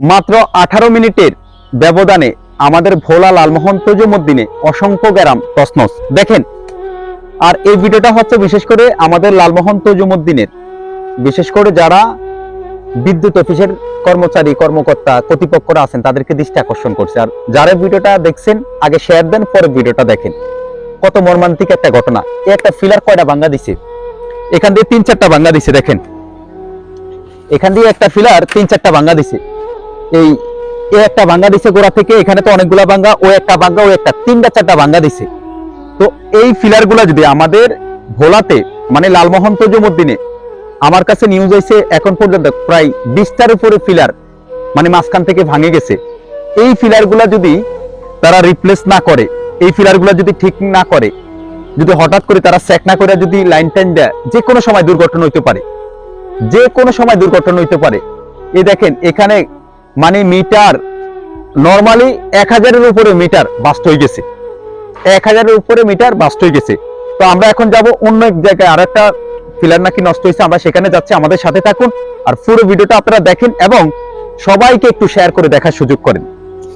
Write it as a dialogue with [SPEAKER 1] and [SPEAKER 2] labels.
[SPEAKER 1] মাত্র আঠারো মিনিটের ব্যবধানে আমাদের ভোলা লালমোহন তজুমুদ্দিনে অসংখ্য গ্রাম তসনস দেখেন, আর এই ভিডিওটা হচ্ছে বিশেষ করে আমাদের লালমোহন তজুমুদ্দিনের। বিশেষ করে যারা বিদ্যুৎ অফিসের কর্মচারী, কর্মকর্তা কর্তৃপক্ষরা আছেন, তাদেরকে দৃষ্টি আকর্ষণ করছে। আর যারা ভিডিওটা দেখছেন, আগে শেয়ার দেন, পরে ভিডিওটা দেখেন। কত মর্মান্তিক একটা ঘটনা। এই একটা ফিলার কয়টা ভাঙ্গা দিছে? এখান দিয়ে তিন চারটা ভাঙ্গা দিছে, দেখেন। এখান দিয়ে একটা ফিলার তিন চারটা ভাঙ্গা দিছে। এই একটা ভাঙ্গা দিছে গোড়া থেকে, এখানে তো অনেকগুলা ভাঙ্গা, ও একটা ভাঙ্গা, ও একটা, তিনটা চারটা ভাঙ্গা দিছে। তো এই ফিলারগুলা যদি আমাদের ভোলাতে মানে লালমোহন তজুমুদ্দিনে, আমার কাছে নিউজ হয়েছে এখন পর্যন্ত প্রায় বিশটার উপরে ফিলার মানে মাঝখান থেকে ভাঙে গেছে। এই ফিলারগুলা যদি তারা রিপ্লেস না করে, এই ফিলারগুলা যদি ঠিক না করে, যদি হঠাৎ করে তারা চেক না করে, যদি লাইন টাইন দেয়, যে কোনো সময় দুর্ঘটনা হইতে পারে। যে কোনো সময় দুর্ঘটনা হইতে পারে। এই দেখেন, এখানে মানে মিটার নর্মালি এক হাজারের উপরে মিটার বাস্ত হয়ে গেছে। এক হাজারের উপরে মিটার বাস্ট হয়ে গেছে। তো আমরা এখন যাব অন্য এক জায়গায় আর একটা ফিলার নাকি নষ্ট হয়েছে, আমরা সেখানে যাচ্ছি, আমাদের সাথে থাকুন। আর পুরো ভিডিওটা আপনারা দেখেন এবং সবাইকে একটু শেয়ার করে দেখার সুযোগ করেন।